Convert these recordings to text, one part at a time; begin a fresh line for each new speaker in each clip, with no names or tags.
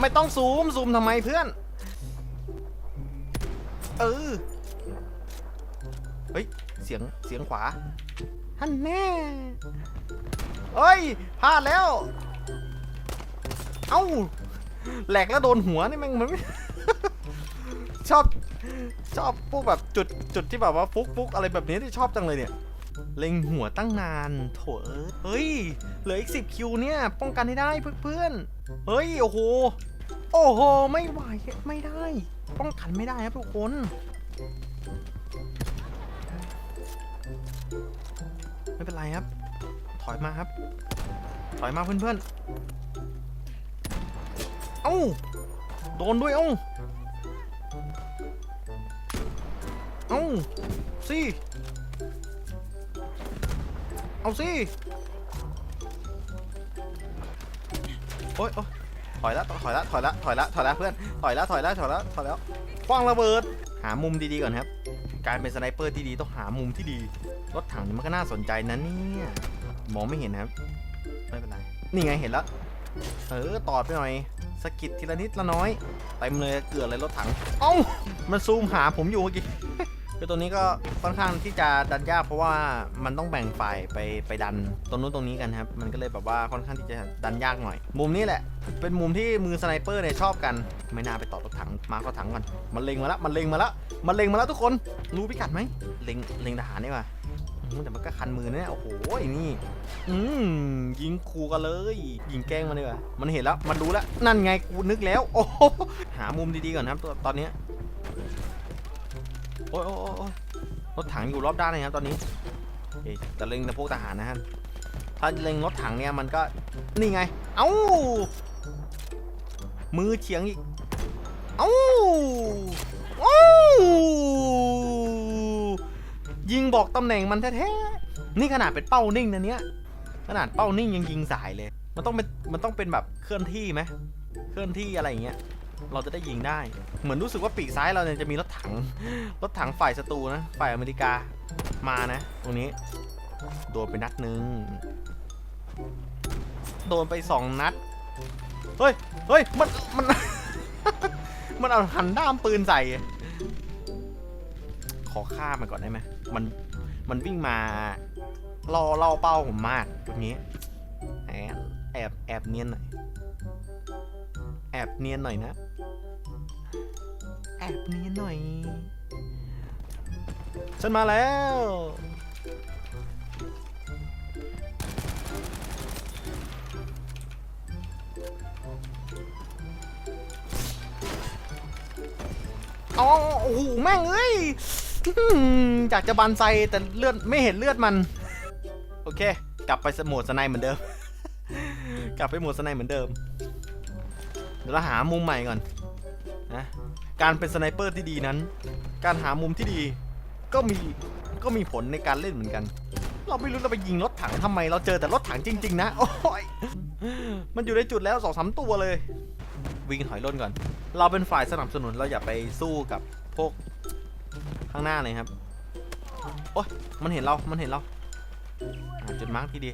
ไม่ต้องซูม ซูมทำไมเพื่อน เออ เฮ้ย เสียง เสียงขวาฮันแน่เอ้ยพลาดแล้ว เอ้า แหลกแล้วโดนหัวนี่แมันมัน ชอบ ชอบพวกแบบจุดจุดที่แบบว่าฟุกฟุกอะไรแบบนี้ที่ชอบจังเลยเนี่ย เล็งหัวตั้งนานโถเอ้ยเฮ้ย เหลืออีกสิบคิวเนี่ย ป้องกันให้ได้เพื่อนๆ เฮ้ย โอ้โห โอ้โห ไม่ไหว ไม่ได้ ป้องกันไม่ได้ครับทุกคน ไม่เป็นไรครับ ถอยมาครับ ถอยมาเพื่อนๆ เอ้า โดนด้วยเอ้า เอ้าสิ เอาสิโอ๊ยโอ๊ยถอยละถอยละถอยละถอยละถอยละเพื่อนถอยละถอยละถอยละถอยแล้วคว้างระเบิด หามุมดีๆก่อนครับ การเป็นสไนเปอร์ที่ดีต้องหามุมที่ดี รถถังนี่มันก็น่าสนใจนะเนี่ยมองไม่เห็นครับ ไม่เป็นไร นี่ไงเห็นแล้ว เออตอดไปหน่อยสกิดทีละนิดละน้อยเต็มเลยเกลือเลยรถถัง เอ้า มันซูมหาผมอยู่เมื่อกี้ คือตัวนี้ก็ค่อนข้างที่จะดันยากเพราะว่ามันต้องแบ่งฝ่ายไปไปดันตรงนู้นตรงนี้กันครับ มันก็เลยแบบว่าค่อนข้างที่จะดันยากหน่อย มุมนี้แหละ เป็นมุมที่มือสไนเปอร์เนี่ยชอบกัน ไม่น่าไปต่อรถถังมาร์ครถถังก่อน มันเล็งมาแล้วมันเล็งมาแล้วมันเล็งมาแล้วทุกคน รู้พิกัดไหมเล็งเล็งทหารนี่ว่ะแต่มันก็คันมือนะเนี่ยโอ้โหนี่ อืมยิงคูกันเลย ยิงแกล้งมันดีกว่ามันเห็นแล้ว มันรู้แล้ว นั่นไงกูนึกแล้ว โอ้โหหามุมดีๆก่อนครับตัวตอนนี้ โอ้ยโอ้ยโอ้ยรถถังอยู่รอบด้านเลยครับตอนนี้เอ๊ะแต่เล็งแต่พวกทหารนะฮะถ้าเล็งรถถังเนี่ยมันก็นี่ไง เอ้า มือเฉียงอีก เอ้าเอ้ายิงบอกตำแหน่งมันแท้ๆ นี่ขนาดเป็นเป้านิ่งนะเนี้ย ขนาดเป้านิ่งยังยิงสายเลย มันต้องเป็น มันต้องเป็นแบบเคลื่อนที่ไหม เคลื่อนที่อะไรอย่างเงี้ย เราจะได้ยิงได้ เหมือนรู้สึกว่าปีกซ้ายเราเนี่ยจะมีรถถัง รถถังฝ่ายศัตรูนะ ฝ่ายอเมริกา มานะ ตรงนี้ โดนไปนัดหนึ่ง โดนไปสองนัด เฮ้ย เฮ้ย มัน มัน มันเอาหันด้ามปืนใส่ ขอฆ่ามันก่อนได้ไหม มัน มันวิ่งมาล่อล่อเป้าผมมากตรงนี้ แอบ แอบ แอบเนียนหน่อย แอบเนียนหน่อยนะ แอบเนียนหน่อย ฉันมาแล้ว อ๋อ โอ้โห แม่งเอ้ยอื้อหืออยากจะบันไซแต่เลือดไม่เห็นเลือดมัน โอเค กลับไปสโหมดสไนเหมือนเดิม กลับไปโหมดสไนเหมือนเดิม เดี๋ยวเราหามุมใหม่ก่อนนะการเป็นสไนเปอร์ที่ดีนั้น การหามุมที่ดีก็มีก็มีผลในการเล่นเหมือนกัน เราไม่รู้เราไปยิงรถถังทำไม เราเจอแต่รถถังจริง ๆ นะ โอ้ยมันอยู่ในจุดแล้วสองสามตัวเลย วิ่งถอยร่นก่อน เราเป็นฝ่ายสนับสนุนเราอย่าไปสู้กับพวกข้างหน้าเลยครับ โอ้ยมันเห็นเรา มันเห็นเราหาจุดมาร์กที่ดี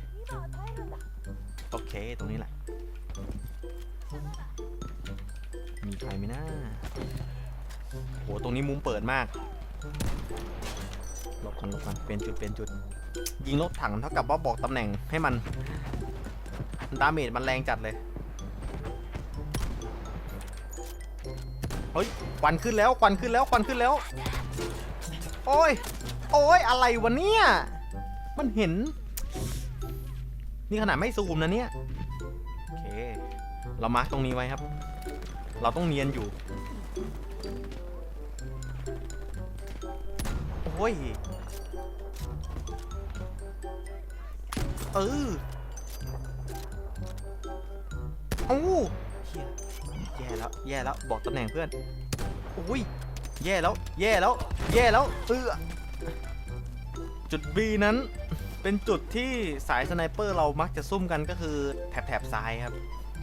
โอเค ตรงนี้แหละ มีใครไหมนะโหตรงนี้มุมเปิดมากลบกันลบกันเป็นจุดเป็นจุด ยิงรถถังเท่ากับว่าบอกตำแหน่งให้มัน ดาเมจมันแรงจัดเลย เฮ้ยควันขึ้นแล้วควันขึ้นแล้วควันขึ้นแล้ว โอ้ย โอ้ยอะไรวะเนี่ย มันเห็น นี่ขนาดไม่ซูมนะเนี่ย โอเค เรามาร์กตรงนี้ไว้ครับ เราต้องเนียนอยู่ โอ้ย เออเอ้เหี้ยแย่แล้ว แย่แล้ว บอกตำแหน่งเพื่อนอุ้ย แย่แล้ว แย่แล้ว แย่แล้ว เออ จุด B นั้นเป็นจุดที่สายสไนเปอร์เรามักจะซุ่มกันก็คือแถบแถบซ้ายครับ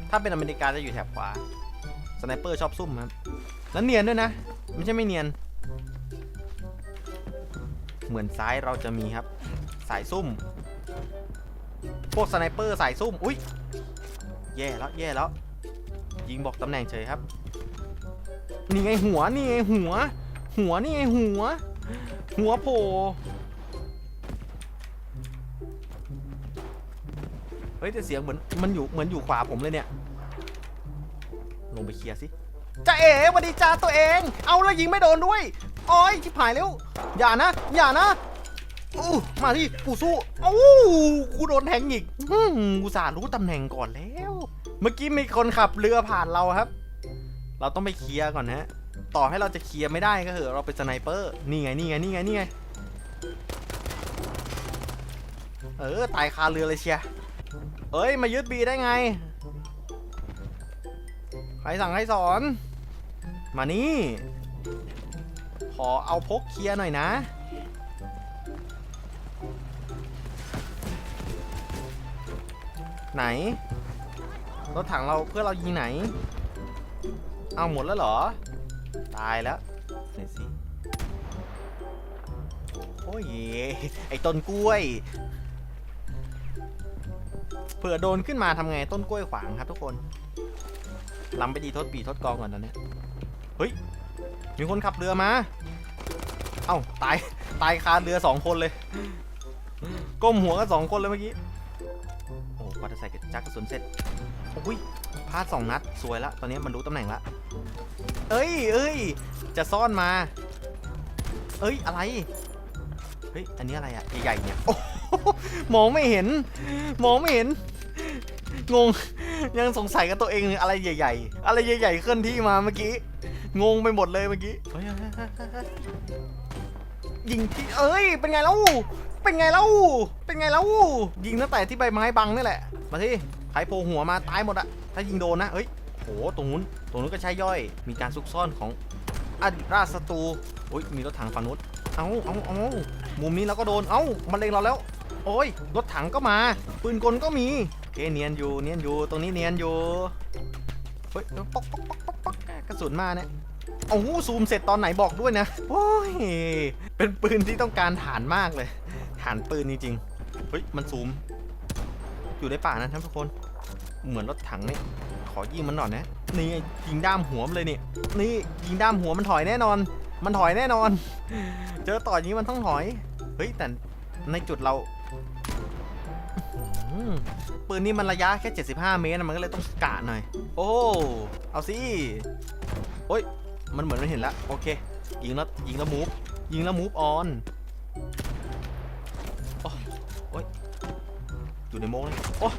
ถ้าเป็นอเมริกาจะอยู่แถบขวา สไนเปอร์ชอบซุ่มครับแล้วเนียนด้วยนะ ไม่ใช่ไม่เนียน เหมือนซ้ายเราจะมีครับ สายซุ่ม พวกสไนเปอร์สายซุ่ม อุ้ยแย่แล้วแย่แล้ว ยิงบอกตำแหน่งเฉยครับ นี่ไงหัว นี่ไงหัว หัวนี่ไงหัว หัวโผล่เฮ้ยแต่เสียงเหมือนมันอยู่เหมือนอยู่ขวาผมเลยเนี่ย ลงไปเคลียร์สิจ้าเอ๋วัสดีจ้าตัวเอง เอาแล้วยิงไม่โดนด้วยอ้อยชิบหายแล้ว อย่านะ อย่านะอู้มาที่กูสู้เอ้กูโดนแทงอีกอืมกูสารู้ตำแหน่งก่อนแล้ว เมื่อกี้มีคนขับเรือผ่านเราครับ เราต้องไปเคลียร์ก่อนนะ ต่อให้เราจะเคลียร์ไม่ได้ก็เถอะเราเป็นสไนเปอร์ นี่ไง นี่ไง นี่ไง นี่ไง เออ ตายคาเรือเลยเชียเอ้ย มายึดบีได้ไง ใครสั่งให้สอน มานี่ ขอเอาพกเคลียร์หน่อยนะ ไหน รถถังเราเพื่อเรายิงไหน เอาหมดแล้วเหรอ ตายแล้วไหนสิโอ้ย ไอ้ต้นกล้วยเผื่อโดนขึ้นมาทำไงต้นกล้วยขวางครับทุกคน ลำไปดีทดปีทดกองก่อนตอนเนี้ยเฮ้ย มีคนขับเรือมา เอ้าตายตายคาเรือสองคนเลย ก้มหัวกันสองคนเลยเมื่อกี้ โอ้กว่าจะใส่จักรกระสุนเสร็จโอ้ยพลาดสองนัดสวยละ ตอนนี้มันรู้ตำแหน่งละ เอ้ยเอ้ยจะซ่อนมา เอ้ยอะไร เฮ้ย อันนี้อะไรอะใหญ่ๆเนี่ย โอ้โหมองไม่เห็น มองไม่เห็น งง ยังสงสัยกับตัวเองเลยอะไรใหญ่ ๆ อะไรใหญ่ ๆ เคลื่อนที่มาเมื่อกี้ งงไปหมดเลยเมื่อกี้ยิงที่เอ้ย เป็นไงแล้วเป็นไงแล้วเป็นไงแล้วยิงตั้งแต่ที่ใบไม้บังนี่แหละ มาที่ใครโผล่หัวมาตายหมดอะถ้ายิงโดนนะเฮ้ยโหตรงนู้นตรงนู้นก็ใช้ย่อย มีการซุกซ่อนของอดีตราชศัตรูโอ้ยมีรถถังฝั่งนู้นเอาเอาเอามุมนี้เราก็โดน เอ้ามันเล็งเราแล้ว โอ้ย รถถังก็มา ปืนกลก็มีโอเคเนียนอยู่ เนียนอยู่ ตรงนี้เนียนอยู่ เฮ้ยป๊อกป๊อกป๊อกป๊อกป๊อกกระสุนมาเนี่ยโอ้โหซูมเสร็จตอนไหนบอกด้วยนะ โอ้ย เป็นปืนที่ต้องการฐานมากเลย ฐานปืนจริงๆ เฮ้ย มันซูม อยู่ในป่านะท่านทุกคน เหมือนรถถังเนี่ย ขอยิงมันหน่อยนะ นี่ยิงด้ามหัวมันเลยนี่ นี่ยิงด้ามหัวมันถอยแน่นอน มันถอยแน่นอน เจอต่อยนี้มันต้องถอย เฮ้ยแต่ในจุดเรา ปืนนี่มันระยะแค่ 75 เมตรนะมันก็เลยต้องกะหน่อย โอ้ เอาสิโอ้ย มันเหมือนมันเห็นแล้วโอเค ยิงแล้วยิงแล้วมูฟ ยิงแล้วมูฟออนโอ้ยอยู่ในโมงเลยโอ้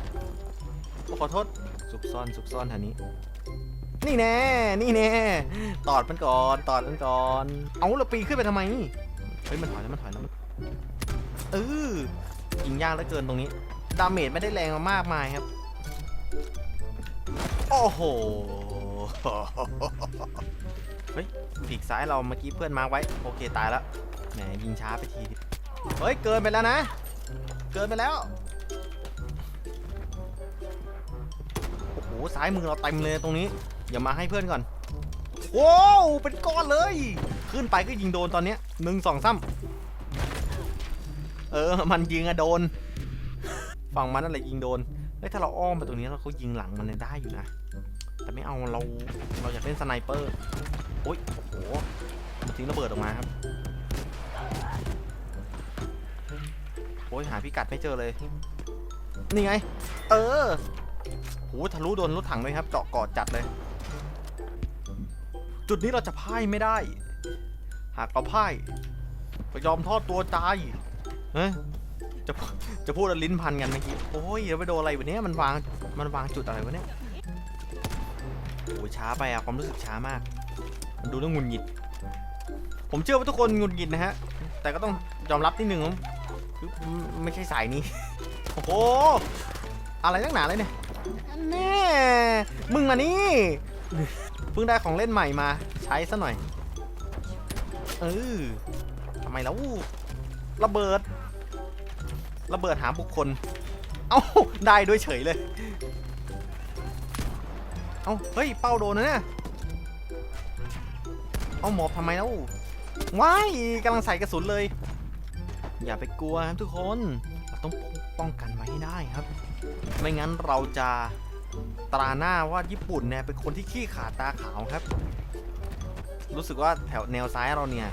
โอขอโทษ ซุกซ่อนซุกซ่อนแถวนี้ นี่แน่ นี่แน่ ตอดมันก่อน ตอดมันก่อน เอาเราปีนขึ้นไปทำไม เฮ้ย มันถอยแล้ว มันถอยแล้วเออ ยิงยากเหลือเกินตรงนี้ ดาเมจไม่ได้แรงมามากมายครับ โอ้โห เฮ้ยปีกซ้ายเราเมื่อกี้เพื่อนมาไว้ โอเคตายแล้ว แหมยิงช้าไปที เฮ้ย เกินไปแล้วนะ เกินไปแล้ว โอ้โหซ้ายมือเราเต็มเลยตรงนี้ อย่ามาให้เพื่อนก่อนโว้วเป็นก้อนเลย ขึ้นไปก็ยิงโดนตอนนี้หนึ่งสองซ้ำ เออ มันยิงอะโดน ฝั่งมันนั่นแหละยิงโดน เฮ้ย ถ้าเราอ้อมไปตรงนี้แล้วเขายิงหลังมันเนี่ยได้อยู่นะ แต่ไม่เอาเรา เราอยากเล่นสไนเปอร์ โอ้ย โอ้โหมันทิ้งระเบิดออกมาครับ โอ้ย หาพิกัดไม่เจอเลย นี่ไง เออโหทะลุโดนรถถังเลยครับ เจาะกอดจัดเลย จุดนี้เราจะพ่ายไม่ได้ หากเราพ่ายก็ยอมทอดตัวตาย เฮ้ยจะจะพูดแล้วลิ้นพันกันเมื่อกี้โอ้ยเดี๋ยวไปโดนอะไรวะเนี้ยมันวางมันวางจุดอะไรวะเนี่ยโอ้ยช้าไปอะความรู้สึกช้ามาก มันดูแล้วหงุนหงิด ผมเชื่อว่าทุกคนหงุนหงิดนะฮะ แต่ก็ต้องยอมรับนิดนึงว่าคือไม่ใช่สายนี้ โอ้โห อะไรนักหนาเลยเนี่ยแน่มึงมานี่เพิ่งได้ของเล่นใหม่มาใช้ซะหน่อย เออทำไมแล้วระเบิด ระเบิดหาบุคคล เอ้า ได้ด้วยเฉยเลย เอ้า เฮ้ย เป้าโดนนะเนี่ย เอาหมอบทำไมแล้วว้ายกำลังใส่กระสุนเลย อย่าไปกลัวครับทุกคน เราต้องป้องกันไว้ให้ได้ครับ ไม่งั้นเราจะตราหน้าว่าญี่ปุ่นเนี่ยเป็นคนที่ขี้ขาดตาขาวครับ รู้สึกว่าแถวแนวซ้ายเราเนี่ย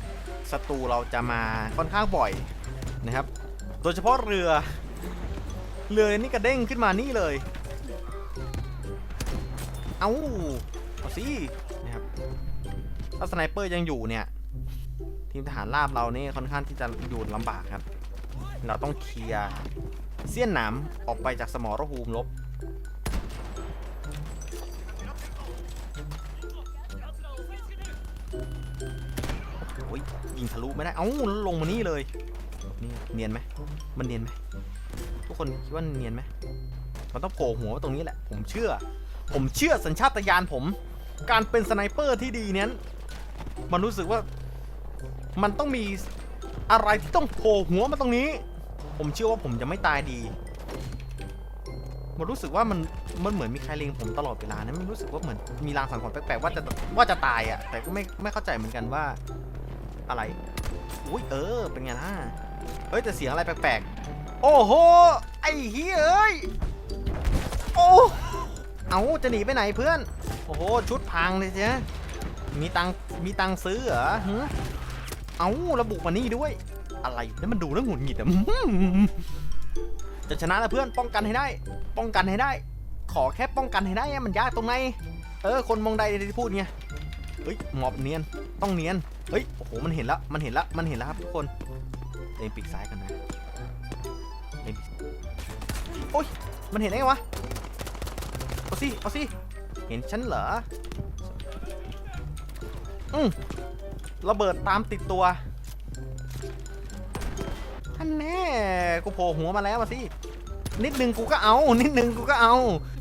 ศัตรูเราจะมาค่อนข้างบ่อยนะครับ โดยเฉพาะเรือ เรือนี่กระเด้งขึ้นมานี่เลย เอาเอาสินะครับถ้าสไนเปอร์ยังอยู่เนี่ย ทีมทหารราบเรานี่ค่อนข้างที่จะอยู่ลำบากครับ เราต้องเคลียร์เสี้ยนหนามออกไปจากสมรภูมิลบโอ้ยยิงทะลุไม่ได้ เอ้าลงมานี่เลย นี่เนียนไหม มันเนียนไหมทุกคนคิดว่าเนียนไหมมันต้องโผล่หัวตรงนี้แหละ ผมเชื่อ ผมเชื่อสัญชาตญาณผม การเป็นสไนเปอร์ที่ดีเนี้ยมันรู้สึกว่ามันต้องมีอะไรที่ต้องโผล่หัวมาตรงนี้ ผมเชื่อว่าผมจะไม่ตายดี มันรู้สึกว่ามันมันเหมือนมีใครเล็งผมตลอดเวลานะมันรู้สึกว่าเหมือนมีรางสังหรณ์แปลกๆว่าจะว่าจะตายอะ แต่ก็ไม่ไม่เข้าใจเหมือนกันว่า อะไร อุ้ยเออ เป็นไงนะ เฮ้ยแต่เสียงอะไรแปลกๆ โอ้โห ไอ้เฮ้ยเอ้ย โอ้ เอาจะหนีไปไหนเพื่อน โอ้โห ชุดพังเลยเจ๊มีตังมีตังซื้อเหรอหึเอาระบุมานี่ด้วย อะไรแล้วมันดูแล้วหงุดหงิดอะจะชนะแล้วเพื่อนป้องกันให้ได้ ป้องกันให้ได้ ขอแค่ป้องกันให้ได้อะมันยากตรงไหน เออ คนมองใดที่พูดไงเฮ้ยหมอบเนียน ต้องเนียน เฮ้ย โอ้โห มันเห็นแล้ว มันเห็นแล้ว มันเห็นแล้วครับทุกคน เอ็มปีกซ้ายกันนะเอ็มปีกโอ้ย มันเห็นได้ไงวะเอาสิเอาสิเห็นฉันเหรอ อืมระเบิดตามติดตัวท่านแน่กูโผล่หัวมาแล้วมาสิ นิดนึงกูก็เอา นิดนึงกูก็เอา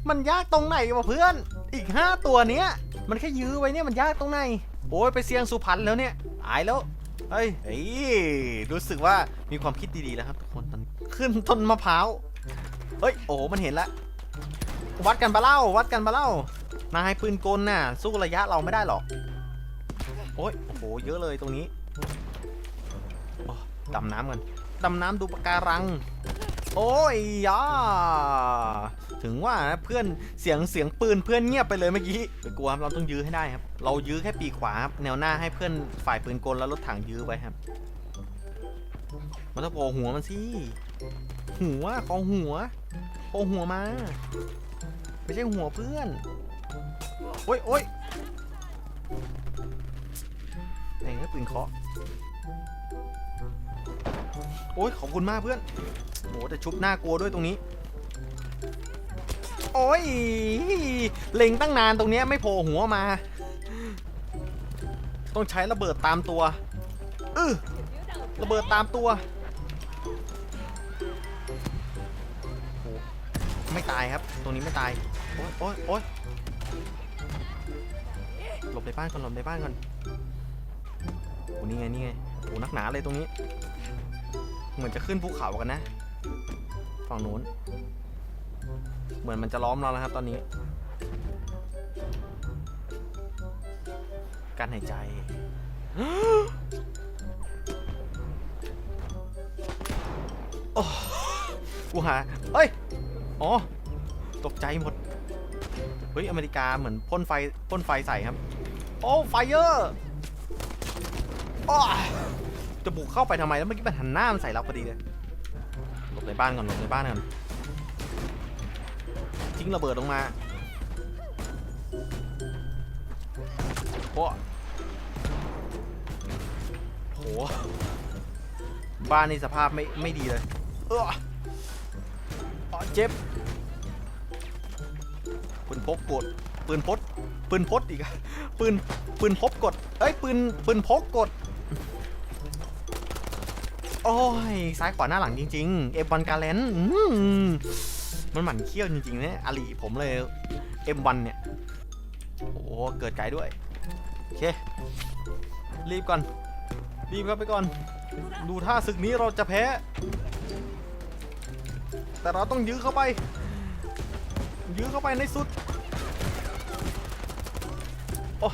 มันยากตรงไหนวะเพื่อน อีกห้าตัวเนี้ย มันแค่ยื้อไว้เนี่ยมันยากตรงไหน โอ้ยไปเสี่ยงสุพรรณแล้วเนี่ย ตายแล้ว เฮ้ยเฮ้ยรู้สึกว่ามีความคิดดีๆแล้วครับทุกคนตอนขึ้นต้นมะพร้าวเฮ้ย โอ้โหมันเห็นละ วัดกันปะเล่า วัดกันปะเล่า นายปืนกลน่ะ สู้ระยะเราไม่ได้หรอก โอ้ย โอ้โห เยอะเลยตรงนี้ดำน้ำกัน ดำน้ำดูปะการัง โอ้ยยา ถึงว่านะเพื่อนเสียงเสียงปืนเพื่อนเงียบไปเลยเมื่อกี้ไม่กลัวครับเราต้องยื้อให้ได้ครับ เรายื้อแค่ปีขวาครับแนวหน้าให้เพื่อนฝ่ายปืนกลแล้วรถถังยื้อไว้ครับ มันต้องโผล่หัวมันสิหัวขอหัวโผล่หัวมาไม่ใช่หัวเพื่อนโอ้ยโอ้ยไอ้เงี้ยปืนเคาะโอ้ยขอบคุณมากเพื่อนโหแต่ชุบหน้ากลัวด้วยตรงนี้ โอ้ยเล็งตั้งนานตรงเนี้ยไม่โผล่หัวมา ต้องใช้ระเบิดตามตัวเออระเบิดตามตัวโอ้ไม่ตายครับ ตรงนี้ไม่ตาย โอ้ยโอ้ยโอ้ยหลบในบ้านก่อนหลบในบ้านก่อนโอ้นี่ไงนี่ไงโอ้นักหนาเลยตรงนี้ เหมือนจะขึ้นภูเขากันนะ ฝั่งนู้น เหมือนมันจะล้อมเราแล้วครับ ตอนนี้ การหายใจ โอ้กูหาเอ้ย อ๋อ ตกใจหมด เฮ้ย อเมริกาเหมือนพ่นไฟพ่นไฟใส่ครับ โอ้ไฟเยอร์จะบุกเข้าไปทำไมแล้วเมื่อกี้มันหันหน้ามันใส่เราพอดีเลย หลบในบ้านก่อน หลบในบ้านก่อน ทิ้งระเบิดลงมาโอ้โห บ้านนี่สภาพไม่ไม่ดีเลยเอออ๋อเจ็บปืนพกกดปืนพดปืนพดอีกอะปืนปืนพกกดเอ้ยปืนปืนพกกดโอ้ยซ้ายขวาหน้าหลังจริงๆ เอ็มวันกาเลนมั มันหมั่นเขี้ยวจริงๆเนี่ยอาลีผมเลยเอ็มวันเนี่ย โอ้เกิดไกลด้วย โอเค รีบก่อน รีบครับไปก่อน ดูท่าศึกนี้เราจะแพ้ แต่เราต้องยื้อเข้าไป ยื้อเข้าไปในสุด โอ้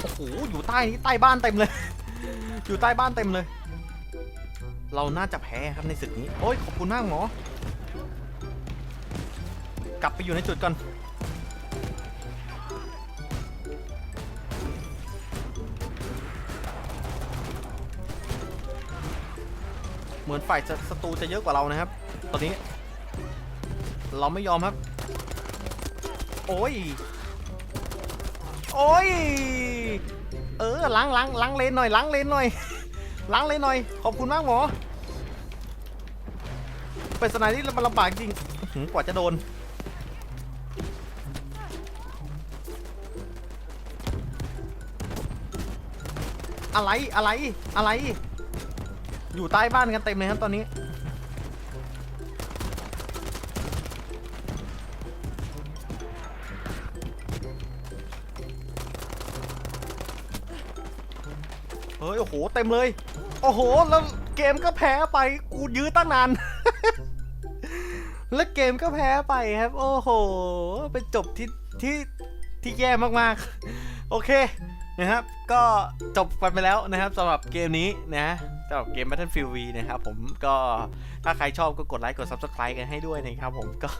โอ้โหอยู่ใต้นี้ใต้บ้านเต็มเลย อยู่ใต้บ้านเต็มเลย เราน่าจะแพ้ครับในศึกนี้ โอ้ยขอบคุณมากหมอ กลับไปอยู่ในจุดก่อน เหมือนฝ่ายศัตรูจะเยอะกว่าเรานะครับ ตอนนี้ เราไม่ยอมครับ โอ้ย โอ้ย เออล้างล้างล้างเลนหน่อยล้างเลนหน่อยล้างเลนหน่อย ขอบคุณมากหมอเป็นสนายที่มันลำบากจริงหือกว่าจะโดนอะไรอะไรอะไร อยู่ใต้บ้านกันเต็มเลยครับตอนนี้ เฮ้ยโอ้โหเต็มเลย โอ้โหแล้วเกมก็แพ้ไปกูยื้อตั้งนาน แล้วเกมก็แพ้ไปครับ โอ้โหเป็นจบที่ที่ที่แย่มากๆ โอเคนะครับ ก็จบกันไปแล้วนะครับสำหรับเกมนี้นะสำหรับเกม Battlefield V นะครับผมก็ถ้าใครชอบก็กดไลค์กด Subscribe กันให้ด้วยนะครับผมก็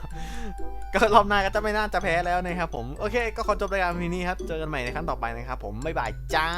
ก็รอบหน้าก็จะไม่น่าจะแพ้แล้วนะครับผม โอเค ก็ขอจบรายการพีนี้ครับ เจอกันใหม่ในครั้งต่อไปนะครับผม บ๊ายบายจ้า